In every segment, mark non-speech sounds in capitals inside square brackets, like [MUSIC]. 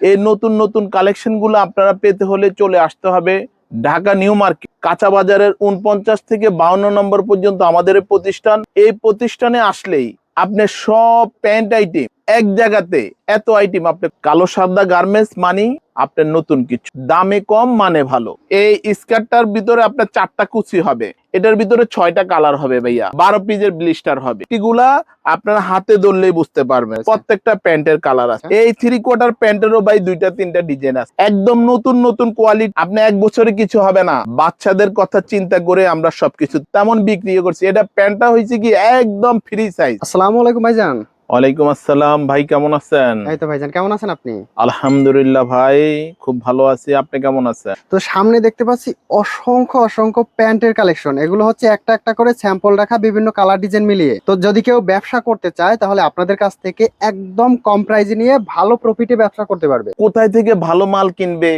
এই নতুন নতুন কালেকশনগুলো আপনারা পেতে হলে চলে আসতে হবে ঢাকা নিউ মার্কেট। কাঁচা বাজারের উনপঞ্চাশ থেকে বাউন্ন নম্বর পর্যন্ত আমাদের প্রতিষ্ঠান। এই প্রতিষ্ঠানে আসলেই আপনি সব প্যান্ট আইটেম এক জায়গাতে এত আইটেম আপনি কালো সাদা গার্মেন্টস মানি আপনার নতুন কিছু। দামে কম মানে ভালো। এই স্কার্টটার ভিতরে আপনার চারটা কুচি হবে। এটার ভিতরে ছয়টা কালার হবে ভাইয়া। বারো পিসের ব্লিস্টার হবে। এগুলা আপনার হাতে ধরলেই বুঝতে পারবেন। প্রত্যেকটা প্যান্টের কালার আছে। এই থ্রি কোয়ার্টার প্যান্টেরও ভাই দুইটা তিনটা ডিজাইন আছে। একদম নতুন নতুন কোয়ালিটি আপনি এক বছরে কিছু হবে না। বাচ্চাদের কথা চিন্তা করে আমরা সবকিছু তেমন বিক্রি করছি। এটা প্যান্টটা হয়েছে কি একদম ফ্রি সাইজ আসসালামু আলাইকুম ভাইজান। ওয়ালাইকুম আসসালাম। ভাই কেমন আছেন? এই তো ভাইজান কেমন আছেন আপনি? আলহামদুলিল্লাহ ভাই খুব ভালো আছি। আপনি কেমন আছেন? তো সামনে দেখতে পাচ্ছি অসংখ্য অসংখ্য প্যান্টের কালেকশন। এগুলো হচ্ছে একটা একটা করে স্যাম্পল রাখা বিভিন্ন কালার ডিজাইন মিলিয়ে। তো যদি কেউ ব্যবসা করতে চায় তাহলে আপনাদের কাছ থেকে একদম কম প্রাইজে নিয়ে ভালো প্রফিটে ব্যবসা করতে পারবে। কোথায় থেকে ভালো মাল কিনবে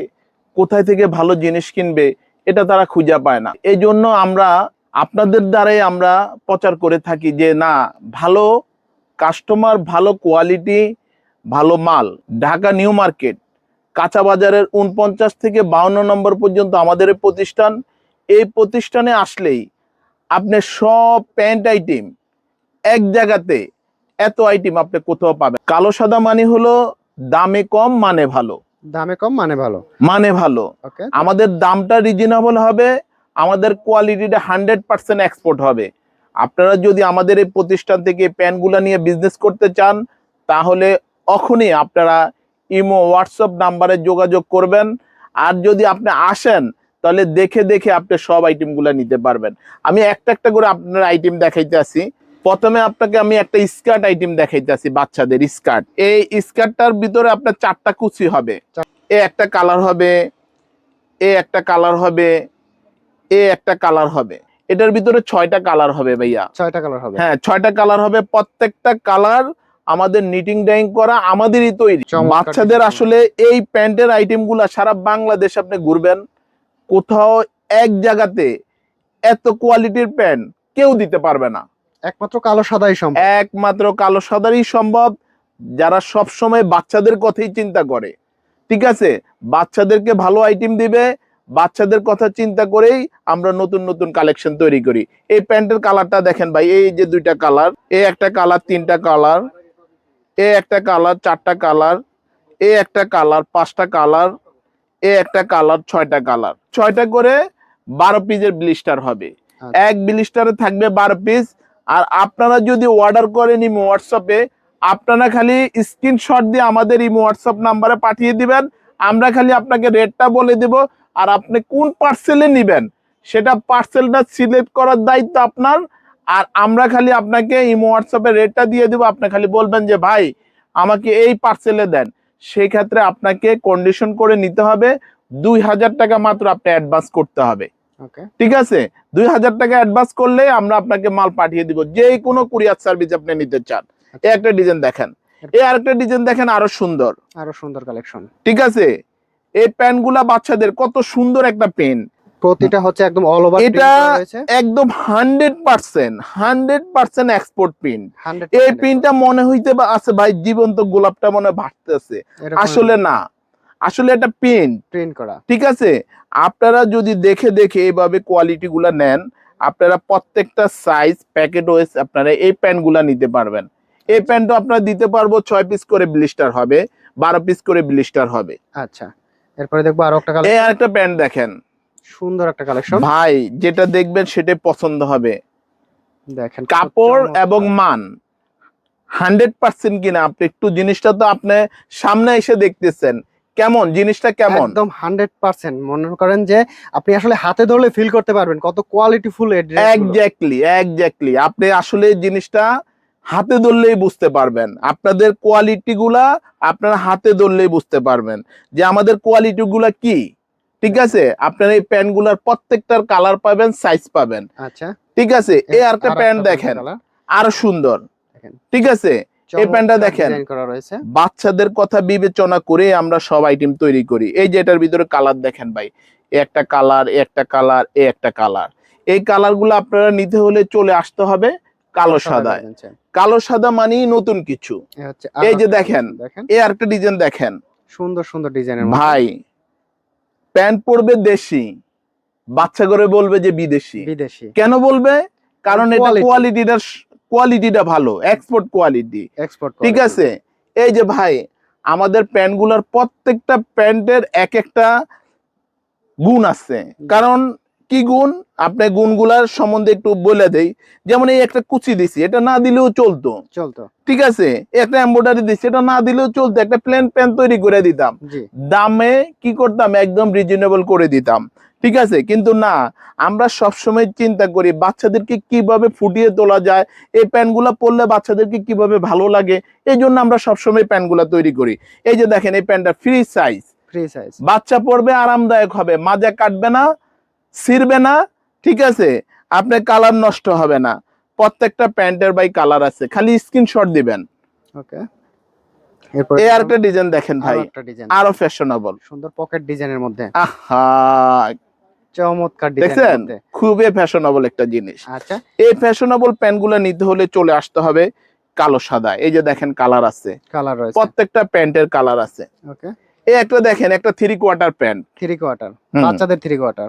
কোথায় থেকে ভালো জিনিস কিনবে এটা তারা খুঁজে পায় না। এই জন্য আমরা আপনাদের দ্বারাই আমরা প্রচার করে থাকি যে না ভালো কাস্টমার ভালো কোয়ালিটি ভালো মাল। ঢাকা নিউ মার্কেট কাঁচা বাজারের উনপঞ্চাশ থেকে বাউন্ন নম্বর পর্যন্ত আমাদের প্রতিষ্ঠান। এই প্রতিষ্ঠানে আসলেই আপনি সব প্যান্ট আইটেম এক জায়গাতে এত আইটেম আপনি কোথাও পাবেন। কালো সাদা মানে হলো দামে কম মানে ভালো। দামে কম মানে ভালো। মানে ভালো। ওকে আমাদের দামটা রিজনেবল হবে আমাদের কোয়ালিটিটা হান্ড্রেড পার্সেন্ট এক্সপোর্ট হবে। আপনারা যদি আমাদের এই প্রতিষ্ঠান থেকে প্যানগুলো নিয়ে বিজনেস করতে চান, তাহলে অখনই আপনারা ইমো হোয়াটসঅ্যাপ নাম্বারে যোগাযোগ করবেন। আর যদি আপনি আসেন, তাহলে দেখে দেখে আপনি সব আইটেমগুলো নিতে পারবেন। আমি একটা একটা করে আপনার আইটেম দেখাইতে আসি। প্রথমে আপনাকে আমি একটা স্কার্ট আইটেম দেখাইতে আসি বাচ্চাদের স্কার্ট এই স্কার্টটার ভিতরে আপনার চারটা কুচি হবে। এ একটা কালার হবে, এ একটা কালার হবে, এ একটা কালার হবে। এটার ভিতরে ছয়টা কালার হবে ভাইয়া। ছয়টা কালার হবে। হ্যাঁ ছয়টা কালার হবে। প্রত্যেকটা কালার আমাদের নিটিং ডাইং করা আমাদেরই তৈরি। বাচ্চাদের আসলে এই প্যান্টের আইটেমগুলা সারা বাংলাদেশ আপনি ঘুরবেন কোথাও এক জায়গাতে এত কোয়ালিটির প্যান্ট কেউ দিতে পারবে না। একমাত্র কালো সাদাই সম্ভব। একমাত্র কালো সাদারই সম্ভব যারা সব সময় বাচ্চাদের কথাই চিন্তা করে। ঠিক আছে? বাচ্চাদেরকে ভালো আইটেম দিবে বাচ্চাদের কথা চিন্তা করেই আমরা নতুন নতুন কালেকশন তৈরি করি। এই প্যান্টের কালারটা দেখেন ভাই এই যে দুইটা কালার এ একটা কালার তিনটা কালার এ একটা কালার চারটা কালার এ একটা কালার পাঁচটা কালার এ একটা কালার ছয়টা কালার ছয়টা করে বারো পিসের ব্লিস্টার হবে। আচ্ছা। এক ব্লিস্টারে থাকবে বারো পিস আর আপনারা যদি অর্ডার করেন ইমো হোয়াটসঅ্যাপে আপনারা খালি স্ক্রিনশট দিয়ে আমাদের ইমো হোয়াটসঅ্যাপ নাম্বারে পাঠিয়ে দিবেন। আমরা খালি আপনাকে রেটটা বলে দেব। আর আপনি কোন পার্সেলে নেবেন? সেটা পার্সেলটা সিলেক্ট করার দায়িত্ব আপনার। আর আমরা খালি আপনাকে ইমো হোয়াটসঅ্যাপে রেটটা দিয়ে দেবো। আপনি খালি বলবেন যে ভাই আমাকে এই পার্সেলে দেন। সেই ক্ষেত্রে আপনাকে কন্ডিশন করে নিতে হবে। দুই হাজার টাকা মাত্র আপনি অ্যাডভান্স করতে হবে। ঠিক আছে? দুই হাজার টাকা অ্যাডভান্স করলে আমরা আপনাকে মাল পাঠিয়ে দিব। যে কোনো কুরিয়ার সার্ভিস আপনি নিতে চান। এই একটা ডিজাইন দেখেন। এই আরেকটা ডিজাইন দেখেন আরও সুন্দর। আরও সুন্দর কালেকশন ঠিক আছে? এই প্যান্টগুলা বাচ্চাদের কত সুন্দর একটা পেন। প্রতিটা হচ্ছে একদম অল ওভার এটা একদম hundred percent hundred percent export print এই প্রিন্টটা মনে হইতে বা আছে ভাই জীবন্ত গোলাপটা মনে ভাসতেছে। আসলে না আসলে এটা প্রিন্ট প্রিন্ট করা। ঠিক আছে? আপনারা যদি দেখে দেখে এইভাবে কোয়ালিটি গুলা নেন আপনারা প্রত্যেকটা সাইজ প্যাকেট ওয়েস আপনারা এই প্যান্টগুলা নিতে পারবেন। এই প্যান্টও আপনারা দিতে পারব ছয় পিস করে ব্লিস্টার হবে বারো পিস করে ব্লিস্টার হবে। আচ্ছা। এরপরে দেখব আরও একটা এই কালেকশন আরেকটা প্যান্ট দেখেন। সুন্দর একটা কালেকশন ভাই যেটা দেখবেন সেটাই পছন্দ হবে। দেখেন কাপড় এবং মান। হান্ড্রেড পার্সেন্ট কিনা আপনি একটু জিনিসটা তো আপনি সামনে এসে দেখতেছেন। কেমন? জিনিসটা কেমন? একদম হান্ড্রেড পার্সেন্ট। মনে করেন যে আপনি আসলে হাতে ধরলে ফিল করতে পারবেন কত কোয়ালিটি ফুল এক্স্যাক্টলি এক্স্যাক্টলি আপনি আসলে জিনিসটা হাতে ধরলেই বুঝতে পারবেন। আপনাদের কোয়ালিটি গুলা আপনারা হাতে ধরলেই বুঝতে পারবেন। যে আমাদের কোয়ালিটি গুলা কি? ঠিক আছে? আপনারা এই প্যান্টগুলার প্রত্যেকটার কালার পাবেন সাইজ পাবেন। আচ্ছা। ঠিক আছে? এই আরেকটা আর প্যান্ট দেখেন। আরও সুন্দর। ঠিক আছে? এই প্যান্টটা দেখেন। বাচ্চাদের কথা বিবেচনা করে আমরা সব আইটেম তৈরি করি। এই যে এটার ভিতরে কালার দেখেন ভাই। একটা কালার একটা কালার এ একটা কালার এই কালারগুলো আপনারা নিতে হলে চলে আসতে হবে। কালো ডিজাইন। কালো সাদা মানেই নতুন কিছু। এই যে দেখেন। এই আরেকটা ডিজাইন দেখেন। সুন্দর সুন্দর ডিজাইনের ভাই প্যান্ট পরবে দেশি বাচ্চা করে বলবে যে বিদেশি। বিদেশি। কেন বলবে? কারণ এটা. কোয়ালিটিটা কোয়ালিটিটা ভালো এক্সপোর্ট কোয়ালিটি এক্সপোর্ট ঠিক আছে? এই যে ভাই আমাদের প্যান্টগুলোর প্রত্যেকটা প্যান্টের এক একটা গুণ আছে। কারণ কি গুণ? আপনি গুণগুলার সম্বন্ধে একটু বলে দেই। যেমন এই একটা কুচি দিছি এটা না দিলেও চলতো। চলতো। ঠিক আছে? একটা এম্বয়ডারি দিছি এটা না দিলেও চলতো। একটা প্লেন প্যান্ট তৈরি করে দিতাম। দামে কি করতাম? একদম রিজনেবল করে দিতাম। ঠিক আছে? কিন্তু না আমরা সবসময় চিন্তা করি বাচ্চাদেরকে কীভাবে ফুটিয়ে তোলা যায়? এই প্যান্টগুলো পরলে বাচ্চাদেরকে কীভাবে ভালো লাগে? এই জন্য আমরা সবসময় প্যান্টগুলো তৈরি করি। এই যে দেখেন এই প্যান্টটা ফ্রি সাইজ ফ্রি সাইজ বাচ্চা পরবে আরামদায়ক হবে। মাজা কাটবে না ছিঁড়বে না ঠিক আছে? আপনার কালার নষ্ট হবে না। প্রত্যেকটা প্যান্টের বাই কালার আছে খালি স্ক্রিনশট দিবেন। ওকে এই আরেকটা ডিজাইন দেখেন ভাই। আরও ফ্যাশনেবল সুন্দর পকেট ডিজাইনের মধ্যে। আহা! চমৎকার ডিজাইনের খুবই ফ্যাশনেবল একটা জিনিস। আচ্ছা। এই ফ্যাশনেবল প্যান্টগুলো নিতে হলে চলে আসতে হবে কালো সাদা। এই যে দেখেন কালার আছে। কালার রয়েছে। প্রত্যেকটা প্যান্টের কালার আছে। ওকে এই একটা দেখেন একটা three quarter pant three quarter বাচ্চাদের থ্রি কোয়ার্টার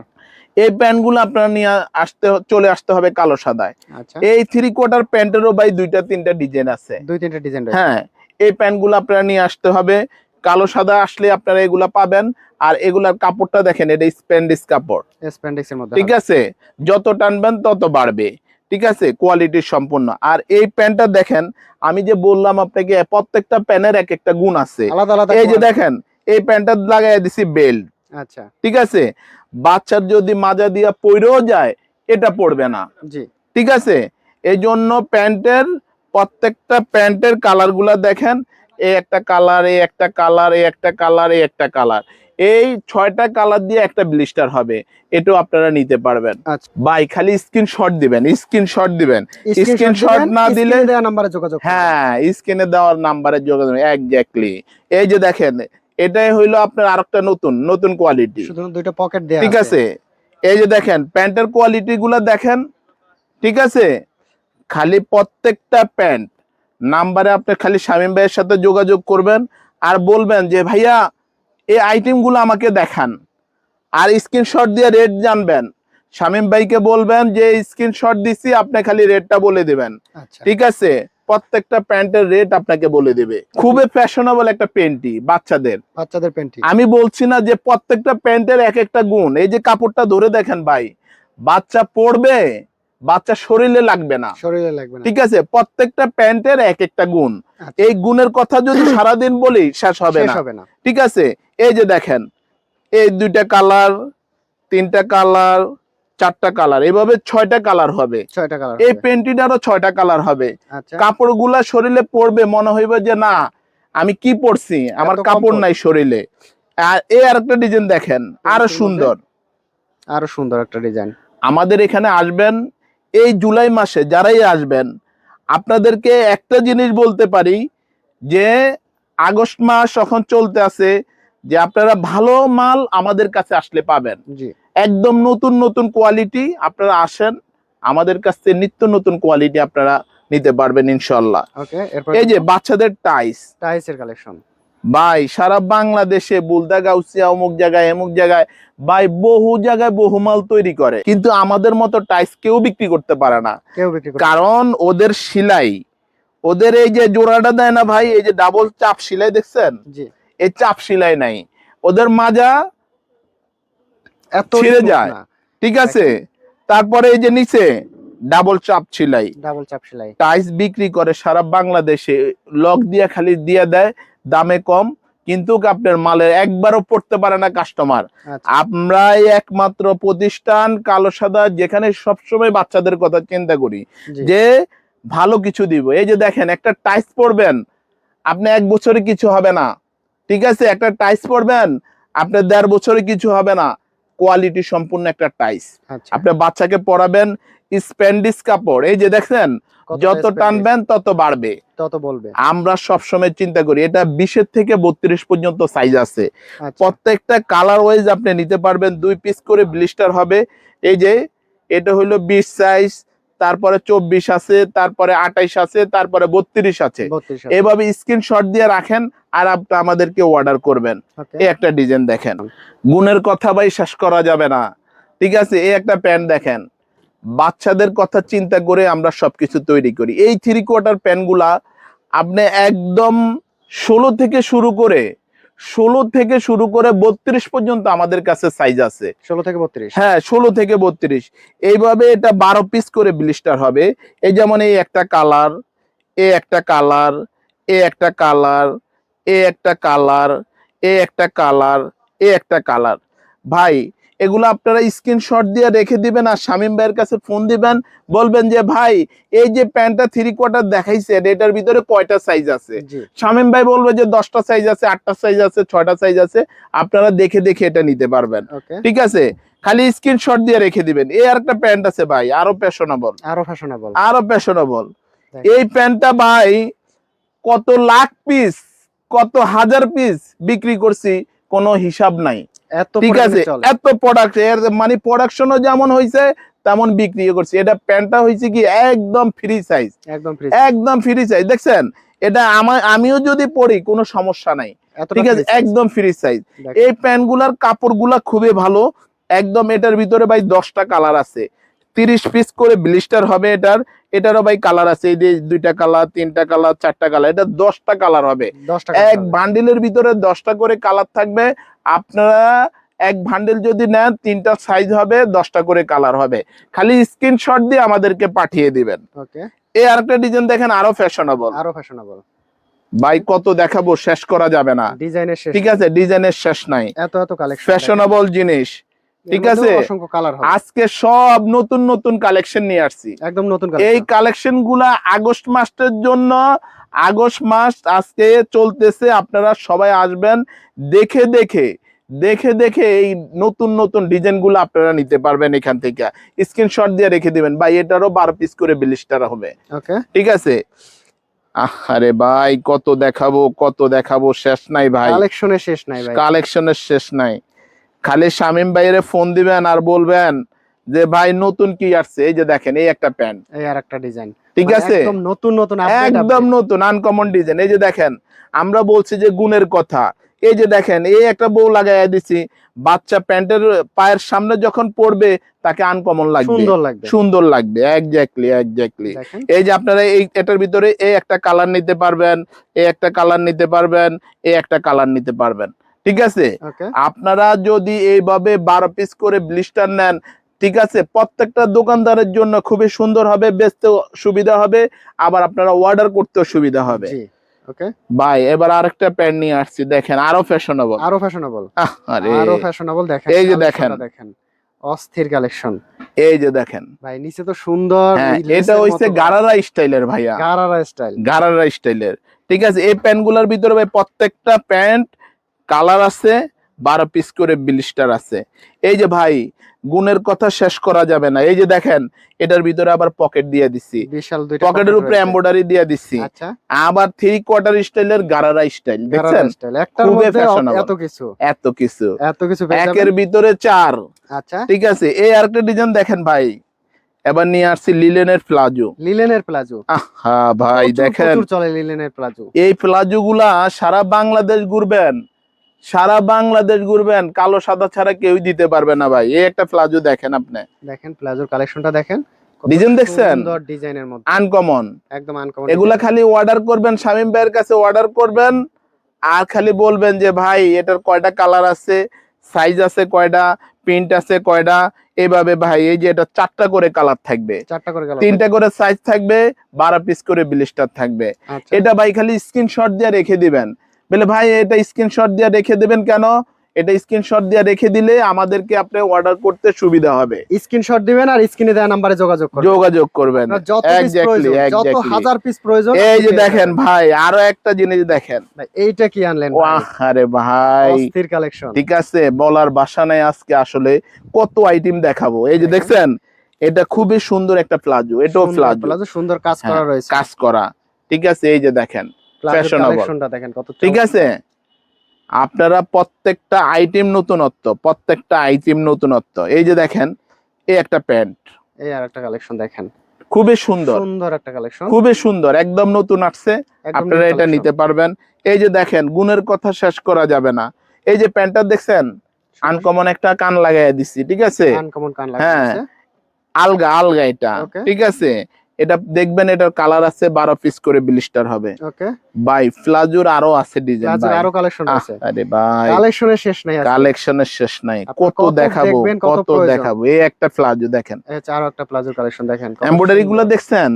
এই প্যান্টগুলো আপনারা নিয়ে আসতে চলে আসতে হবে কালো সাদায়। আচ্ছা। এই থ্রি কোয়ার্টার প্যান্টেরও ভাই দুইটা তিনটা ডিজাইন আছে। দুই তিনটা ডিজাইন হ্যাঁ এই প্যান্টগুলো আপনারা নিয়ে আসতে হবে। কালো সাদা আসলে আপনারা এগুলা পাবেন। আর এগুলার কাপড়টা দেখেন এটা স্প্যান্ডিস কাপড়। স্প্যান্ডেক্স এর মধ্যে ঠিক আছে? যত টানবেন তত বাড়বে। ঠিক আছে? কোয়ালিটির সম্পূর্ণ। আর এই প্যান্টটা দেখেন আমি যে বললাম আপনাকে প্রত্যেকটা প্যানের এক একটা গুণ আছে। এই যে দেখেন এই প্যান্টটা লাগাই দিছি বেল্ট আচ্ছা। ঠিক আছে? বাচ্চার যদি মাজা দিয়া পইরেও যায় এটা পড়বে না। ঠিক আছে? এই জন্য প্যান্টের প্রত্যেকটা প্যান্টের কালারগুলা দেখেন। এই একটা কালার এই একটা কালার এই একটা কালার এই একটা কালার। এই ছয়টা কালার দিয়ে একটা ব্লিস্টার হবে। এটাও আপনারা নিতে পারবেন। আচ্ছা। ভাই খালি স্ক্রিনশট দিবেন স্ক্রিনশট দিবেন। স্ক্রিনশট না দিলে- নাম্বারে যোগাযোগ। হ্যাঁ স্ক্রিনে দেওয়ার নাম্বারে যোগাযোগ এক্স্যাক্টলি এই যে দেখেন এটাই হইল আপনার আরেকটা নতুন নতুন কোয়ালিটি পকেট দেয়া ঠিক আছে। এই যে দেখেন প্যান্টের কোয়ালিটি গুলা দেখেন ঠিক আছে? খালি প্রত্যেকটা প্যান্ট নাম্বারে আপনি খালি শামীম ভাইয়ের সাথে যোগাযোগ করবেন আর বলবেন যে ভাইয়া এই আইটেমগুলো আমাকে দেখান। আর স্ক্রিনশট দিয়ে রেট জানবেন। শামীম ভাইকে বলবেন যে স্ক্রিনশট দিছি আপনি খালি রেটটা বলে দিবেন। আচ্ছা। ঠিক আছে? প্রত্যেকটা প্যান্টের রেট আপনাকে বলে দেবে। খুবই ফ্যাশনেবল একটা প্যান্টি বাচ্চাদের। বাচ্চাদের প্যান্টি আমি বলছি না যে প্রত্যেকটা প্যান্টের এক একটা গুণ। এই যে কাপড়টা ধরে দেখেন ভাই বাচ্চা পরবে বাচ্চা শরীরে লাগবে না। শরীরে লাগবে না। ঠিক আছে? প্রত্যেকটা প্যান্টের এক একটা গুণ। আচ্ছা। এই গুণের কথা যদি [COUGHS] সারাদিন বলি শেষ হবে না। ঠিক আছে? এই যে দেখেন এই দুইটা কালার তিনটা কালার চারটা কালার এভাবে ছয়টা কালার হবে। ছয়টা কালার এই পেন্টিটারও ছয়টা কালার হবে। আচ্ছা। কাপড়গুলা শরীরে পরবে মনে হইবে যে না আমি কি পরছি? আমার কাপড় নাই শরীরে। আর এই আরেকটা ডিজাইন দেখেন আরও সুন্দর। আরও সুন্দর একটা ডিজাইন আমাদের এখানে আসবেন এই জুলাই মাসে যারাই আসবেন আপনাদেরকে একটা জিনিস বলতে পারি যে আগস্ট মাস এখন চলতে আছে যে আপনারা ভালো মাল আমাদের কাছে আসলে পাবেন। জি। একদম নতুন নতুন কোয়ালিটি আপনারা আসেন আমাদের কাছ থেকে নিত্য নতুন কোয়ালিটি আপনারা নিতে পারবেন ইনশাল্লাহ এই যে বাচ্চাদের টাইস টাইসের কালেকশন ভাই সারা বাংলাদেশে বুলদা গাউসিয়া অমুক জায়গায় অমুক জায়গায় ভাই বহু জায়গায় বহু মাল তৈরি করে। কিন্তু আমাদের মতো টাইস কেউ বিক্রি করতে পারে না। কারণ ওদের সিলাই ওদের এই যে জোড়াটা দেয় না ভাই এই যে ডাবল চাপ সিলাই দেখছেন? এই চাপ সিলাই নাই। ওদের মাজা এত ছিঁড়ে যায়। ঠিক আছে? তারপরে এই যে নিচে ডাবল চাপ সিলাই। ডাবল চাপ সেলাই। টাইস বিক্রি করে সারা বাংলাদেশে লক দিয়ে খালি দিয়ে দেয় দামে কম। কিন্তু আপনার মালের একবারও পড়তে পারে না কাস্টমার আচ্ছা। আমরা একমাত্র প্রতিষ্ঠান কালো সাদা যেখানে সবসময় বাচ্চাদের কথা চিন্তা করি। যে ভালো কিছু দিব। এই যে দেখেন একটা টাইস পরবেন আপনি এক বছরে কিছু হবে না। ঠিক আছে? একটা টাইস পরবেন আপনার দেড় বছরে কিছু হবে না। কোয়ালিটি সম্পূর্ণ একটা টাইস আচ্ছা। আপনি বাচ্চাকে পরাবেন স্প্যান্ডিস কাপড় এই যে দেখছেন যত টানবেন তত বাড়বে। তত বলবে। আমরা সবসময় চিন্তা করি এটা বিশের থেকে বত্রিশ পর্যন্ত সাইজ আছে। আচ্ছা। প্রত্যেকটা কালার ওয়াইজ আপনি নিতে পারবেন দুই পিস করে ব্লিস্টার হবে। এই যে এটা হলো বিশ সাইজ তারপরে চব্বিশ আছে তারপরে আঠাইশ আছে তারপরে বত্রিশ আছে। এভাবে স্ক্রিনশট দিয়ে রাখেন আর আমাদেরকে অর্ডার করবেন। এই একটা ডিজাইন দেখেন। গুণের কথা ভাই শেষ করা যাবে না। ঠিক আছে? এই একটা প্যান্ট দেখেন। বাচ্চাদের কথা চিন্তা করে আমরা সবকিছু তৈরি করি। এই থ্রি কোয়ার্টার প্যান্টগুলা আপনি একদম ষোলো থেকে শুরু করে ষোলো থেকে শুরু করে বত্রিশ পর্যন্ত আমাদের কাছে সাইজ আছে। ষোলো থেকে বত্রিশ? হ্যাঁ ষোলো থেকে বত্রিশ। এইভাবে এটা বারো পিস করে ব্লিস্টার হবে। এই যেমন এই একটা কালার এ একটা কালার এ একটা কালার এ একটা কালার এ একটা কালার এ একটা কালার। ভাই এগুলো আপনারা স্ক্রিনশট দিয়ে রেখে দিবেন আর শামীম ভাইয়ের কাছে ফোন দিবেন। বলবেন যে ভাই এই যে প্যান্টটা থ্রি কোয়ার্টার দেখাইছে এটার ভিতরে কয়টা সাইজ আছে? শামীম ভাই বলবে যে দশটা সাইজ আছে আটটা সাইজ আছে ছয়টা সাইজ আছে। আপনারা দেখে দেখে এটা নিতে পারবেন। ঠিক আছে? খালি স্ক্রিনশট দিয়ে রেখে দিবেন। এই আর একটা প্যান্ট আছে ভাই আরও ফ্যাশনেবল আরও ফ্যাশনেবল আরও ফ্যাশনেবল। এই প্যান্টটা ভাই কত লাখ পিস কত হাজার পিস বিক্রি করছি কোনো হিসাব নাই। ঠিক আছে? এত প্রোডাক্টের মানে প্রোডাকশনও যেমন হয়েছে তেমন বিক্রি করছি। এটা প্যান্টটা হয়েছে কি একদম ফ্রি সাইজ একদম ফ্রি একদম ফ্রি সাইজ দেখছেন? এটা আমার আমিও যদি পড়ি কোনো সমস্যা নাই। ঠিক আছে? একদম ফ্রি সাইজ এই প্যান্টগুলার কাপড়গুলা খুবই ভালো। একদম এটার ভিতরে ভাই দশটা কালার আছে। তিরিশ পিস করে ব্লিস্টার হবে এটার। এটারও ভাই কালার আছে এই যে দুইটা কালার তিনটা কালার চারটা কালার এটা দশটা কালার হবে। এক বান্ডিলের ভিতরে দশটা করে কালার থাকবে। আপনারা এক বান্ডিল যদি নেন তিনটা সাইজ হবে দশটা করে কালার হবে। খালি স্ক্রিনশট দিয়ে আমাদেরকে পাঠিয়ে দিবেন। এই আরেকটা ডিজাইন দেখেন আরও ফ্যাশনেবল আরও ফ্যাশনেবল ভাই কত দেখাবো শেষ করা যাবে না। ডিজাইনের ঠিক আছে ডিজাইনের শেষ নাই। এত এত কালেকশন ফ্যাশনেবল জিনিস। ঠিক আছে। আজকে সব নতুন নতুন কালেকশন নিয়ে আসছি। একদম নতুন এই কালেকশনগুলা আগস্ট মাসের জন্য আগস্ট মাস আজকে চলতেছে আপনারা সবাই আসবেন দেখে দেখে দেখে দেখে এই নতুন নতুন ডিজাইনগুলো আপনারা নিতে পারবেন এখান থেকে। স্ক্রিনশট দিয়ে রেখে দিবেন ভাই এটারও বারো পিস করে বিলিস্টার হবে। ওকে। ঠিক আছে? আরে ভাই কত দেখাবো কত দেখাবো শেষ নাই ভাই। কালেকশনের শেষ নাই ভাই। কালেকশনের শেষ নাই। খালি শামিম ভাইয়ের ফোন দিবেন আর বলবেন যে ভাই নতুন কি আসছে? এই যে দেখেন এই একটা প্যান্ট। এই আর একটা ডিজাইন ঠিক আছে? একদম নতুন নতুন একদম নতুন আনকমন ডিজাইন এই যে দেখেন আমরা বলছি যে গুণের কথা। এই যে দেখেন এই একটা বউ লাগাই দিছি। বাচ্চা প্যান্টের পায়ের সামনে যখন পড়বে তাকে আনকমন লাগবে। সুন্দর লাগবে। সুন্দর লাগবে। এক্স্যাক্টলি এক্স্যাক্টলি এই যে আপনারা এই এটার ভিতরে এই একটা কালার নিতে পারবেন এই একটা কালার নিতে পারবেন এই একটা কালার নিতে পারবেন। ঠিক আছে? আপনারা যদি এইভাবে বারো পিস করে ব্লিস্টার নেন ঠিক আছে? প্রত্যেকটা দোকানদারের জন্য খুবই সুন্দর হবে বেচতেও সুবিধা হবে আবার আপনারা অর্ডার করতেও সুবিধা হবে। ভাই এবার আরেকটা প্যান্ট নিয়ে আসছি দেখেন আরও ফ্যাশনেবল আরও ফ্যাশনেবল আরে আরও ফ্যাশনেবল দেখেন এই যে দেখেন। দেখেন। অস্থির কালেকশন এই যে দেখেন। ভাই নিচে তো সুন্দর হ্যাঁ এটা হইছে গারারা স্টাইলের ভাইয়া। গারারা স্টাইল। গারারা স্টাইলের। ঠিক আছে এই প্যান্টগুলার ভিতরে ভাই প্রত্যেকটা প্যান্ট কালার আছে বারো পিস করে ব্লিস্টার আছে। এই যে ভাই গুণের কথা শেষ করা যাবে না। এই যে দেখেন এটার ভিতরে আবার পকেট দিয়ে দিচ্ছি বিশাল পকেটের উপরে রয়েছে। এমব্রয়ডারি দিয়ে দিচ্ছি আচ্ছা। আবার থ্রি কোয়ার্টার স্টাইলের গারারা স্টাইল দেখছেন? খুবই এত কিছু। এত কিছু। এত কিছু একের ভিতরে চার। আচ্ছা। ঠিক আছে এই আরেকটা ডিজাইন দেখেন ভাই। এবার নিয়ে আসছি লিলেনের প্লাজো লিলেনের প্লাজো আহা ভাই দেখেন। চলে লিলেনের প্লাজো এই প্লাজো গুলা সারা বাংলাদেশ ঘুরবেন। সারা বাংলাদেশ ঘুরবেন কালো সাদা ছাড়া কেউ দিতে পারবে না ভাই। এই একটা প্লাজো দেখেন আপনি। দেখেন প্লাজোর কালেকশনটা দেখেন। ডিজাইন দেখছেন? ডিজাইনের মধ্যে। আনকমন একদম আনকমন এগুলা খালি অর্ডার করবেন শামীম ভাইয়ের কাছে অর্ডার করবেন আর খালি বলবেন যে ভাই এটার কয়টা কালার আছে? সাইজ আছে কয়টা? প্রিন্ট আছে কয়টা? এইভাবে ভাই এই যে এটা চারটা করে কালার থাকবে। চারটা করে গেল তিনটা করে সাইজ থাকবে বারো পিস করে ব্লিস্টার থাকবে। আচ্ছা। এটা ভাই খালি স্ক্রিনশট দিয়ে রেখে দিবেন। বলে ভাই এটা স্ক্রিনশট দিয়ে রেখে দিবেন কেন? এটা স্ক্রিনশট দিয়ে রেখে দিলে আমাদেরকে আপনি অর্ডার করতে সুবিধা হবে। স্ক্রিনশট দিবেন আর স্ক্রিনে দেওয়া নাম্বারে যোগাযোগ করবেন। যোগাযোগ করবেন। যত. হাজার পিস প্রয়োজন এই যে দেখেন ভাই আরও একটা জিনিস দেখেন। এইটা কি আনলেন আরে ভাই। অস্থির কালেকশন ঠিক আছে বলার বাসা নাই আজকে আসলে। কত আইটেম দেখাবো? এই যে। দেখছেন এটা খুবই সুন্দর একটা প্লাজো এটাও প্লাজো প্লাজো সুন্দর কাজ হ্যাঁ, করা রয়েছে। কাজ করা। ঠিক আছে এই যে দেখেন। দেখেন কত ঠিক। আছে? আপনারা প্রত্যেকটা আইটেম নতুনত্ব প্রত্যেকটা আইটেম নতুনত্ব। এই যে দেখেন এই একটা প্যান্ট। এই আর একটা কালেকশন দেখেন। খুবই সুন্দর। সুন্দর একটা কালেকশন খুবই সুন্দর একদম নতুন আসছে। আপনারা এটা নিতে পারবেন। এই যে দেখেন গুণের কথা শেষ করা যাবে না। এই যে প্যান্টটা দেখছেন? আনকমন একটা কান লাগাই দিচ্ছি ঠিক আছে? আনকমন কান হ্যাঁ। আলগা আলগা এটা। ঠিক আছে? এটা দেখবেন এটার কালার আছে বারো পিস করে ব্লিস্টার হবে। বাই ফ্লাজুর আরও আছে ডিজাইন আরও কালেকশন আছে। আরে ভাই। কালেকশনের শেষ নাই। কালেকশনের শেষ নাই। কত দেখাবো কত দেখাবো। এই একটা ফ্লাজু দেখেন। হচ্ছে আরও একটা প্লাজোর কালেকশন দেখেন। এমব্রয়ডারি গুলো দেখছেন?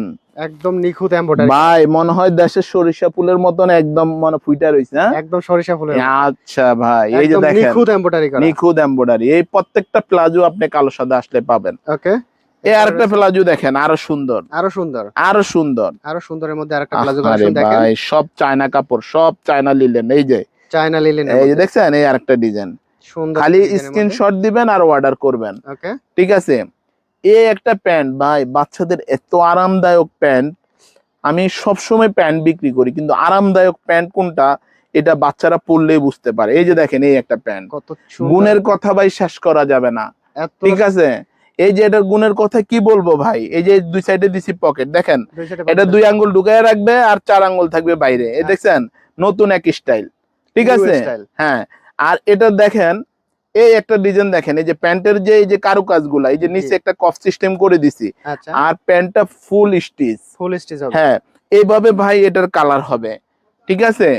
একদম নিখুঁত এমব্রয়ডারি ভাই মনে হয় দেশের সরিষা ফুলের মতন একদম মানে ফুইটা রয়েছে হ্যাঁ? একদম সরিষা ফুলের আচ্ছা ভাই এই যে দেখেন। নিখুঁত এমব্রয়ডারি করা। নিখুঁত এমব্রয়ডারি এই প্রত্যেকটা প্লাজো আপনি কালো সাদা আসলে পাবেন। ওকে এই আরেকটা প্লাজো দেখেন আরও সুন্দর। আরও সুন্দর। আরও সুন্দর। আরও সুন্দরের মধ্যে আরেকটা প্লাজো কালেকশন দেখেন। ভাই সব চায়না কাপড় সব চায়না লিলেন এই যে। চায়না লিলেন এই যে দেখছেন এই আরেকটা ডিজাইন সুন্দর খালি স্ক্রিনশট দিবেন আর অর্ডার করবেন। ওকে। ঠিক আছে? এই একটা প্যান্ট ভাই বাচ্চাদের এত আরামদায়ক প্যান্ট। আমি সব সময় প্যান্ট বিক্রি করি কিন্তু আরামদায়ক প্যান্ট কোনটা? এটা বাচ্চারা পরলেই বুঝতে পারে। এই যে দেখেন এই একটা প্যান্ট। গুণের কথা ভাই শেষ করা যাবে না। ঠিক আছে? এই যে এটার গুণের কথা কি বলব ভাই? এই যে দুই সাইডে দিছি পকেট দেখেন? এটা দুই আঙ্গুল ঢুকায় রাখবে আর চার আঙ্গুল থাকবে বাইরে। এই আচ্ছা। দেখছেন? নতুন এক স্টাইল ঠিক আছে? হ্যাঁ। আর এটা দেখেন এই একটা ডিজাইন দেখেন এই যে প্যান্টের যে এই যে কারুকাজগুলা এই যে নিচে একটা কফ সিস্টেম করে দিছি। আচ্ছা। আর প্যান্টটা ফুল স্টিচ ফুল স্টিচ হবে। হ্যাঁ। এইভাবে ভাই এটার কালার হবে। ঠিক আছে?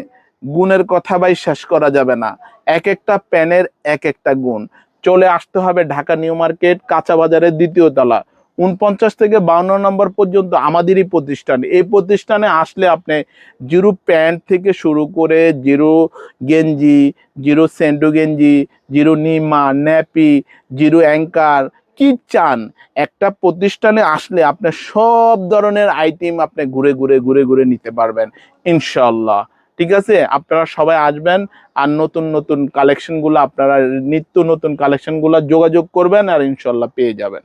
গুণের কথা ভাই শেষ করা যাবে না। এক একটা প্যানের এক একটা গুণ। চলে আসতে হবে ঢাকা নিউ মার্কেট, কাঁচা বাজারের দ্বিতীয় তলা। উনপঞ্চাশ থেকে বাউন্ন নম্বর পর্যন্ত আমাদেরই প্রতিষ্ঠান। এই প্রতিষ্ঠানে আসলে আপনি জিরো প্যান্ট থেকে শুরু করে জিরো গেঞ্জি, জিরো সেন্ডো গেঞ্জি, জিরো নিমা, ন্যাপি, জিরো অ্যাঙ্কার, কি চান? একটা প্রতিষ্ঠানে আসলে আপনি সব ধরনের আইটেম আপনি ঘুরে ঘুরে ঘুরে ঘুরে নিতে পারবেন ইনশাল্লাহ ঠিক আছে? আপনারা সবাই আসবেন আর নতুন নতুন কালেকশনগুলো আপনারা নিত্য নতুন কালেকশনগুলো যোগাযোগ করবেন আর ইনশাল্লাহ পেয়ে যাবেন।